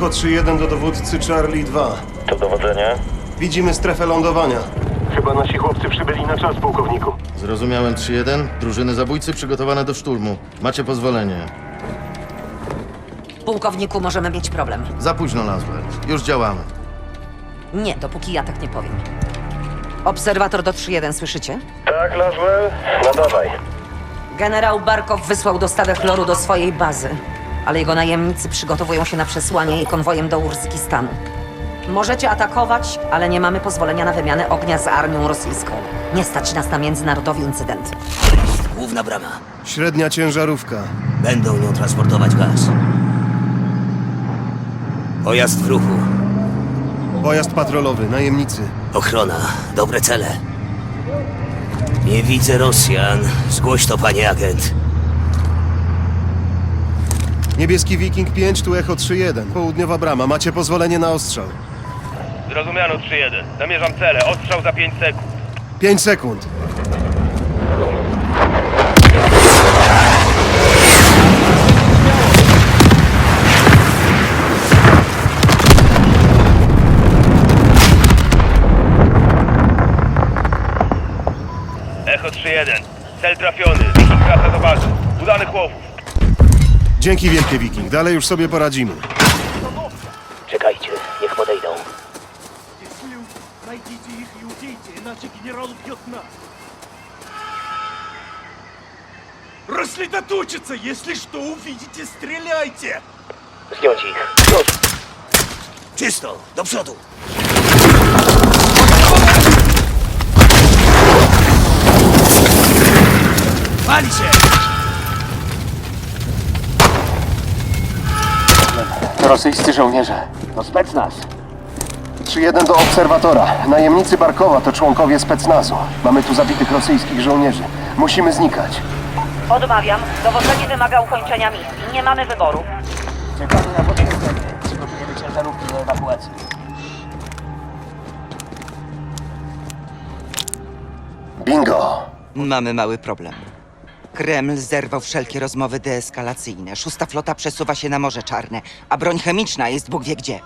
Echo 3-1 do dowódcy Charlie 2. To dowodzenie? Widzimy strefę lądowania. Chyba nasi chłopcy przybyli na czas, pułkowniku. Zrozumiałem 3-1. Drużyny zabójcy przygotowane do szturmu. Macie pozwolenie. Pułkowniku, możemy mieć problem. Za późno, Laswell. Już działamy. Nie, dopóki ja tak nie powiem. Obserwator do 3-1, słyszycie? Tak, Laswell? No dawaj. Generał Barkow wysłał dostawę chloru do swojej bazy, ale jego najemnicy przygotowują się na przesłanie jej konwojem do Urzykistanu. Możecie atakować, ale nie mamy pozwolenia na wymianę ognia z armią rosyjską. Nie stać nas na międzynarodowy incydent. Główna brama. Średnia ciężarówka. Będą nią transportować gaz. Pojazd w ruchu. Pojazd patrolowy, najemnicy. Ochrona. Dobre cele. Nie widzę Rosjan. Zgłoś to, panie agent. Niebieski Viking 5, tu Echo 3-1. Południowa brama. Macie pozwolenie na ostrzał. Zrozumiano 3-1. Zamierzam cele. Ostrzał za 5 sekund. 5 sekund. Echo 3-1. Cel trafiony. Wiking wraca do bazy. Udanych łowów. Dzięki wielkie Viking. Dalej już sobie poradzimy. Czekajcie, niech podejdą. Найдите их и убейте, иначе генерал убьет нас. Рассредоточиться! Если что увидите, стреляйте! Zdjąć ich. Już. Czysto. Do przodu. Pali się! Rosyjscy żołnierze. To specnaz. 3-1 do obserwatora. Najemnicy Barkowa to członkowie specnazu. Mamy tu zabitych rosyjskich żołnierzy. Musimy znikać. Odmawiam. Dowodzenie wymaga ukończenia misji. Nie mamy wyboru. Czekamy na potwierdzenie. Przygotujemy ciężarówki do ewakuacji. Bingo! Mamy mały problem. Kreml zerwał wszelkie rozmowy deeskalacyjne. Szósta flota przesuwa się na Morze Czarne, a broń chemiczna jest Bóg wie gdzie.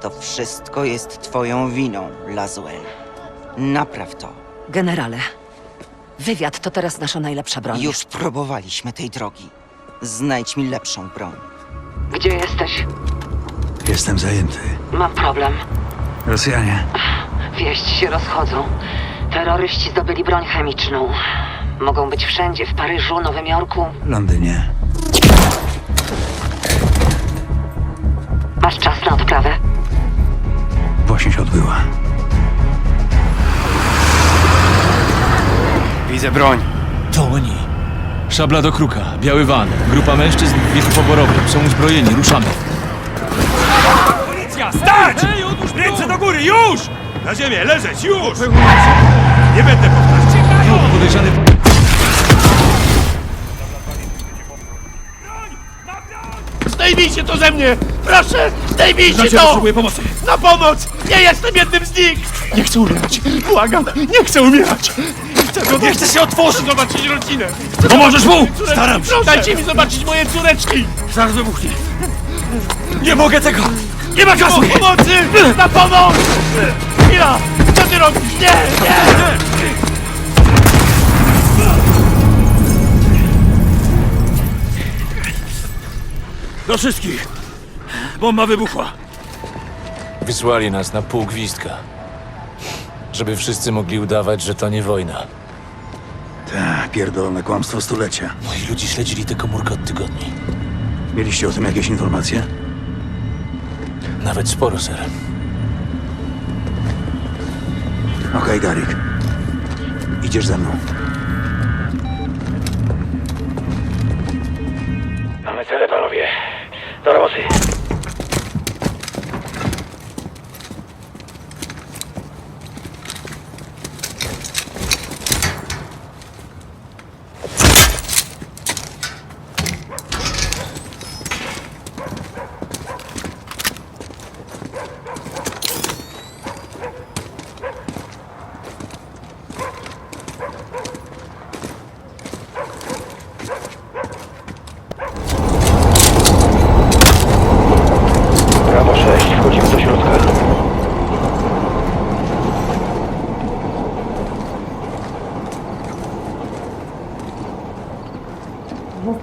To wszystko jest twoją winą, Laswell. Napraw to. Generale, wywiad to teraz nasza najlepsza broń. Już próbowaliśmy tej drogi. Znajdź mi lepszą broń. Gdzie jesteś? Jestem zajęty. Mam problem. Rosjanie. Wieści się rozchodzą. Terroryści zdobyli broń chemiczną. Mogą być wszędzie, w Paryżu, Nowym Jorku. Londynie. Masz czas na odprawę? Właśnie się odbyła. Widzę broń. To oni. Szabla do kruka, biały van, grupa mężczyzn w wieku poborowym. Są uzbrojeni, ruszamy. Policja, stać! Ręce do góry, już! Na ziemię, leżeć, już! Nie będę powtarzać. Dwóch Zdejmijcie to ze mnie! Proszę, zdejmijcie Znacie, to! potrzebuję pomocy. Na pomoc! Nie jestem jednym z nich! Nie chcę umierać! Błagam, nie chcę umierać! Chcę, nie chcę się otworzyć, zobaczyć rodzinę! Chcę Pomożesz mu? Córeczki, Staram się! Dajcie mi zobaczyć moje córeczki! Zaraz wybuchnie. Nie mogę tego! Nie ma czasu! Pomocy! Na pomoc! Chwila! Co ty robisz? Nie, nie! Do wszystkich! Bomba wybuchła! Wysłali nas na pół gwizdka. Żeby wszyscy mogli udawać, że to nie wojna. Ta, pierdolone kłamstwo stulecia. Moi ludzie śledzili tę komórkę od tygodni. Mieliście o tym jakieś informacje? Nawet sporo, ser. Okej, Garik. Idziesz ze mną.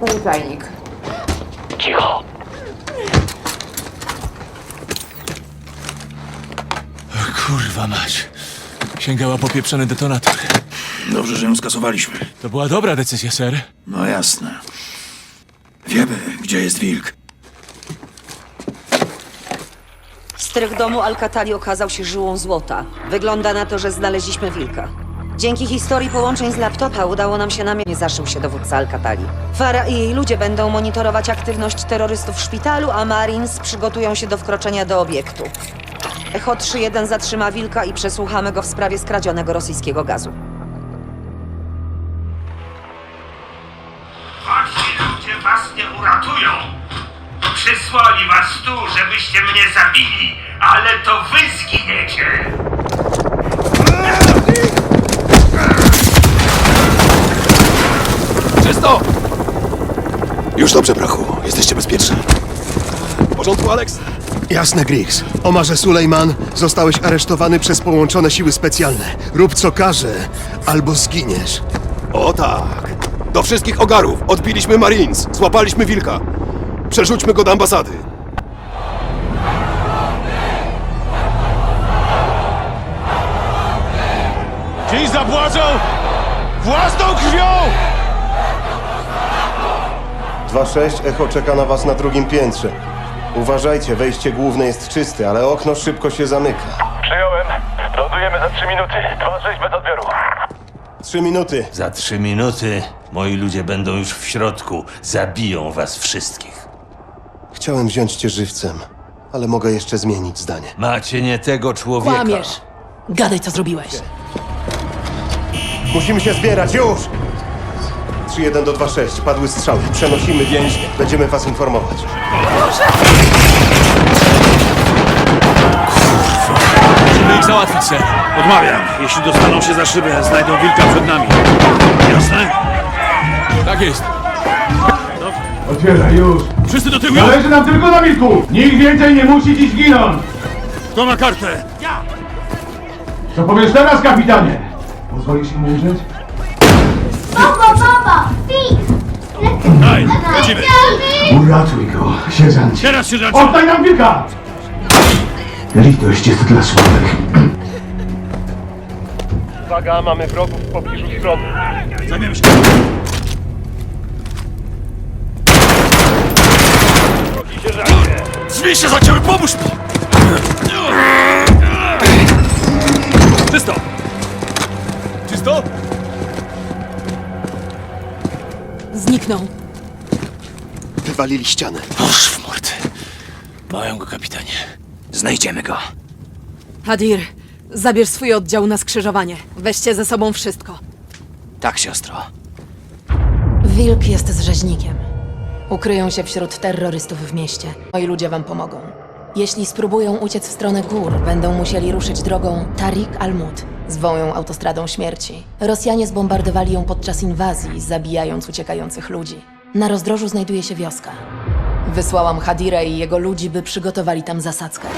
Zostaje czajnik. Cicho. Kurwa mać. Sięgała popieprzony detonator. Dobrze, że ją skasowaliśmy. To była dobra decyzja, ser. No jasne. Wiemy, gdzie jest wilk. Strych domu Alcatali okazał się żyłą złota. Wygląda na to, że znaleźliśmy wilka. Dzięki historii połączeń z laptopa udało nam się na nie zaszył się dowódca Alcatali. Fara i jej ludzie będą monitorować aktywność terrorystów w szpitalu, a Marines przygotują się do wkroczenia do obiektu. Echo 3-1 zatrzyma wilka i przesłuchamy go w sprawie skradzionego rosyjskiego gazu. Wasi ludzie was nie uratują. Przysłali was tu, żebyście mnie zabili, ale to wy zginiecie. Czysto! Już dobrze, brachu. Jesteście bezpieczni. W porządku, Alex? Jasne, Griggs. Omarze Sulejman, zostałeś aresztowany przez połączone siły specjalne. Rób co każe, albo zginiesz. O tak. Do wszystkich ogarów. Odbiliśmy Marines. Złapaliśmy wilka. Przerzućmy go do ambasady. Dziś zapłacą własną krwią! 2-6, Echo czeka na was na drugim piętrze. Uważajcie, wejście główne jest czyste, ale okno szybko się zamyka. Przyjąłem. Lądujemy za 3 minuty. 2-6 bez odbioru. Trzy minuty. Za trzy minuty moi ludzie będą już w środku. Zabiją was wszystkich. Chciałem wziąć cię żywcem, ale mogę jeszcze zmienić zdanie. Macie nie tego człowieka. Kłamiesz. Gadaj, co zrobiłeś. Musimy się zbierać, już! 3-1 do 2-6, padły strzały. Przenosimy więź, będziemy was informować. Musimy ich załatwić, ser. Odmawiam. Jeśli dostaną się za szybę, znajdą wilka przed nami. Jasne? Tak jest. Otwieraj już. Wszyscy do tyłu! Zależy nam tylko na wilku. Nikt więcej nie musi dziś ginąć. Kto ma kartę? Co powiesz teraz, kapitanie? Pozwolisz im umrzeć? Daj, chodzimy. Uratuj go, sierżancie. Teraz się zacznie. Oddaj nam wilka! Litość jest dla słabych. Uwaga, mamy wrogów w pobliżu schronu. Zajmiemy się. Drogi sierżancie. Drzwi się zacięły, pomóż mi! Czysto! Czysto? Zniknął. Wywalili ścianę. Oż w mordy. Mają go, kapitanie. Znajdziemy go. Hadir, zabierz swój oddział na skrzyżowanie. Weźcie ze sobą wszystko. Tak, siostro. Wilk jest z rzeźnikiem. Ukryją się wśród terrorystów w mieście. Moi ludzie wam pomogą. Jeśli spróbują uciec w stronę gór, będą musieli ruszyć drogą Tariq al-Mud. Zwą ją autostradą śmierci. Rosjanie zbombardowali ją podczas inwazji, zabijając uciekających ludzi. Na rozdrożu znajduje się wioska. Wysłałam Hadira i jego ludzi, by przygotowali tam zasadzkę.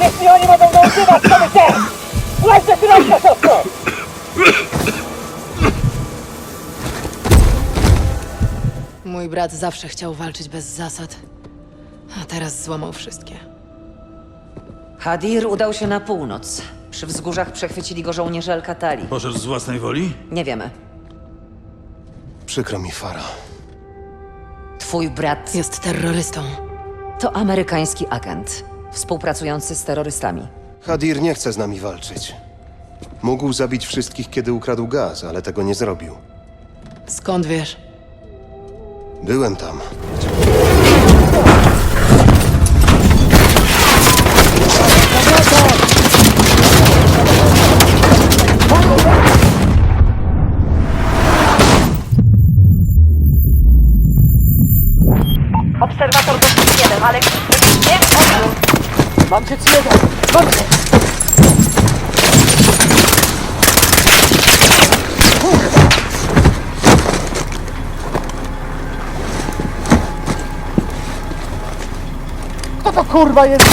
Jeśli oni mogą go używać, to my też! Leć do środka, siostro! Mój brat zawsze chciał walczyć bez zasad, a teraz złamał wszystkie. Hadir udał się na północ. Przy wzgórzach przechwycili go żołnierze Alcatali. Poszedł z własnej woli? Nie wiemy. Przykro mi, Fara. Twój brat Jest terrorystą. to amerykański agent, współpracujący z terrorystami. Hadir nie chce z nami walczyć. Mógł zabić wszystkich, kiedy ukradł gaz, ale tego nie zrobił. Skąd wiesz? Byłem tam. Mam cię cmyga! Mam cię! Kurwa! Kto to kurwa jest?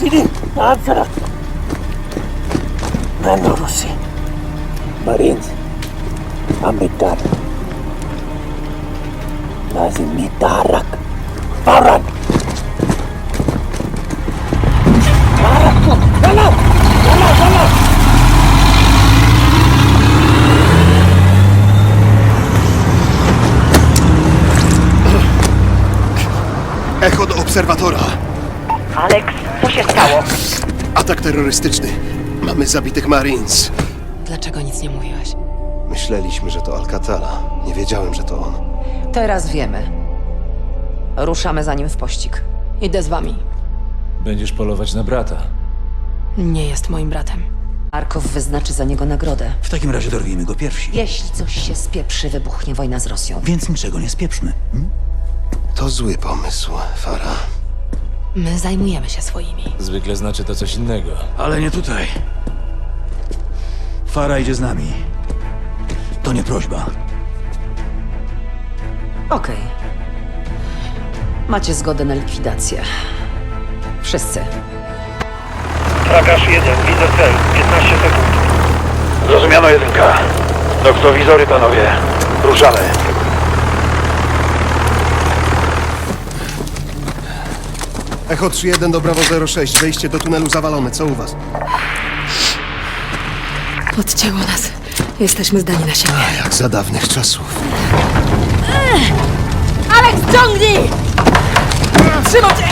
Sidi, answer! Będą Rosji. Marines. I'm big time razie mnie tarak. Tarak! Tarak! Tarak! Tarak! Echo do obserwatora. Alex, co się stało? Atak terrorystyczny. Mamy zabitych Marines. Dlaczego nic nie mówiłaś? Myśleliśmy, że to Alcatala. Nie wiedziałem, że to on. Teraz wiemy. Ruszamy za nim w pościg. Idę z wami. Będziesz polować na brata. Nie jest moim bratem. Markow wyznaczy za niego nagrodę. W takim razie dorwijmy go pierwsi. Jeśli coś się spieprzy, wybuchnie wojna z Rosją. Więc niczego nie spieprzmy. Hmm? To zły pomysł, Fara. My zajmujemy się swoimi. Zwykle znaczy to coś innego. Ale nie tutaj. Fara idzie z nami. To nie prośba. Okej. Macie zgodę na likwidację. Wszyscy. Trakarz 1, widzę cel. 15 sekund. Zrozumiano jedynka. Doktowizory, panowie. Ruszamy. Echo 3-1 do Bravo 06. Wejście do tunelu zawalone. Co u was? Odcięło nas. Jesteśmy zdani na siebie. Jak za dawnych czasów. Alex, ciągnij! Trzymam cię!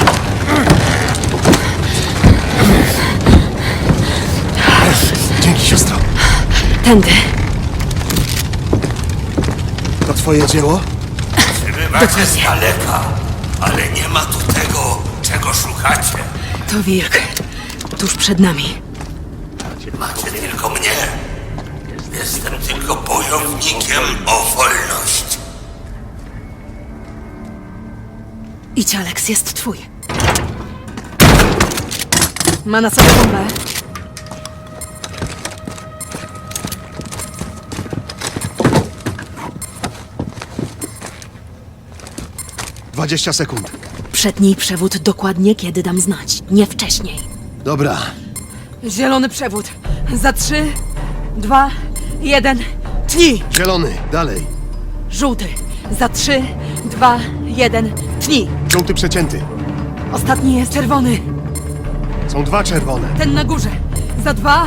Dzięki, siostro. Tędy. To twoje dzieło? Bywacie z daleka, ale nie ma tu tego, czego szukacie. To wilk. Tuż przed nami. Macie tylko mnie. Jestem tylko bojownikiem o wolność. Idź, Alex, jest twój. Ma na sobie bombę. Dwadzieścia sekund. Przednij przewód dokładnie, kiedy dam znać. Nie wcześniej. Dobra. Zielony przewód. Za trzy, dwa, jeden. Tnij! Zielony. Dalej. Żółty. Za trzy, dwa, jeden. Tnij! Żółty przecięty. Ostatni jest czerwony. Są dwa czerwone. Ten na górze. Za dwa,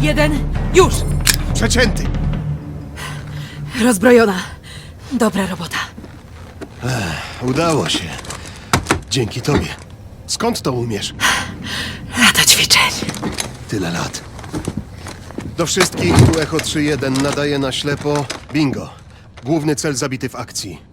jeden. Już! Przecięty. Rozbrojona. Dobra robota. Udało się. Dzięki tobie. Skąd to umiesz? Lata ćwiczeń. Tyle lat. Do wszystkich tu Echo 3-1 nadaje na ślepo. Bingo. Główny cel zabity w akcji.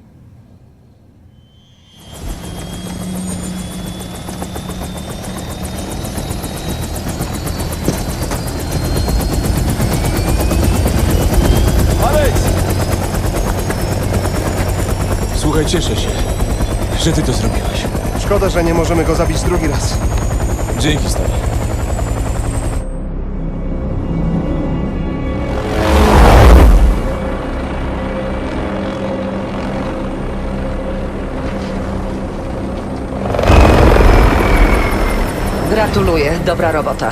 Słuchaj, cieszę się, że ty to zrobiłeś. Szkoda, że nie możemy go zabić drugi raz. Dzięki, stary. Gratuluję, dobra robota.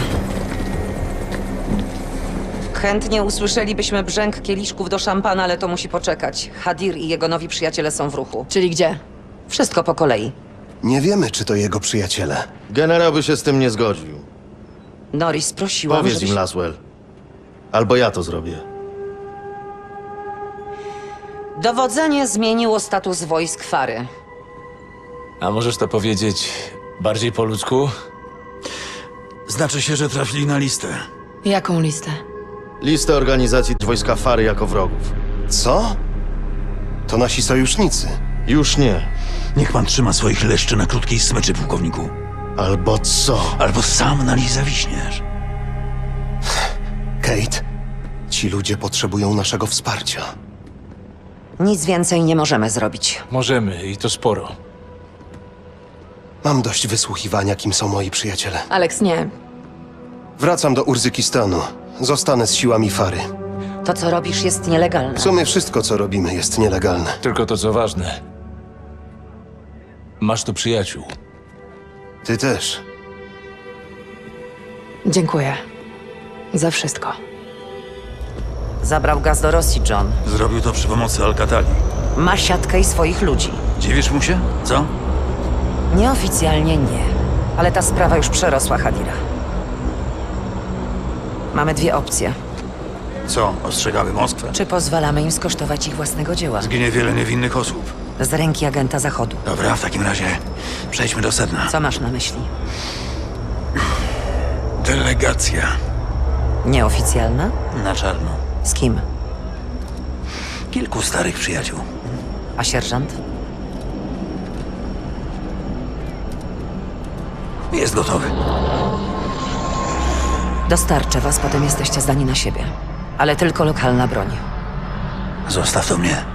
Chętnie usłyszelibyśmy brzęk kieliszków do szampana, ale to musi poczekać. Hadir i jego nowi przyjaciele są w ruchu. Czyli gdzie? Wszystko po kolei. Nie wiemy, czy to jego przyjaciele. Generał by się z tym nie zgodził. Norris prosiłam, Powiedz żebyś... im, Laswell. Albo ja to zrobię. Dowodzenie zmieniło status wojsk Fary. A możesz to powiedzieć bardziej po ludzku? Znaczy się, że trafili na listę. Jaką listę? Listę organizacji wojska Fary jako wrogów. Co? To nasi sojusznicy. Już nie. Niech pan trzyma swoich leszczy na krótkiej smyczy, pułkowniku. Albo co? Albo sam na nich zawiśniesz. Kate, Ci ludzie potrzebują naszego wsparcia. Nic więcej nie możemy zrobić. Możemy i to sporo. Mam dość wysłuchiwania, kim są moi przyjaciele. Alex, nie. Wracam do Urzykistanu. Zostanę z siłami Fary. To, co robisz, jest nielegalne. W sumie wszystko, co robimy, jest nielegalne. Tylko to, co ważne. Masz tu przyjaciół. Ty też. Dziękuję. Za wszystko. Zabrał gaz do Rosji, John. Zrobił to przy pomocy Alcatali. Ma siatkę i swoich ludzi. Dziwisz mu się? Co? Nieoficjalnie nie, ale ta sprawa już przerosła Hadira. Mamy dwie opcje. Co? Ostrzegały Moskwę? Czy pozwalamy im skosztować ich własnego dzieła? Zginie wiele niewinnych osób. Z ręki agenta Zachodu. Dobra, w takim razie przejdźmy do sedna. Co masz na myśli? Delegacja Nieoficjalna? na czarno. Z kim? Kilku starych przyjaciół. A sierżant? Jest gotowy. Dostarczę was, potem jesteście zdani na siebie. Ale tylko lokalna broń. Zostaw to mnie.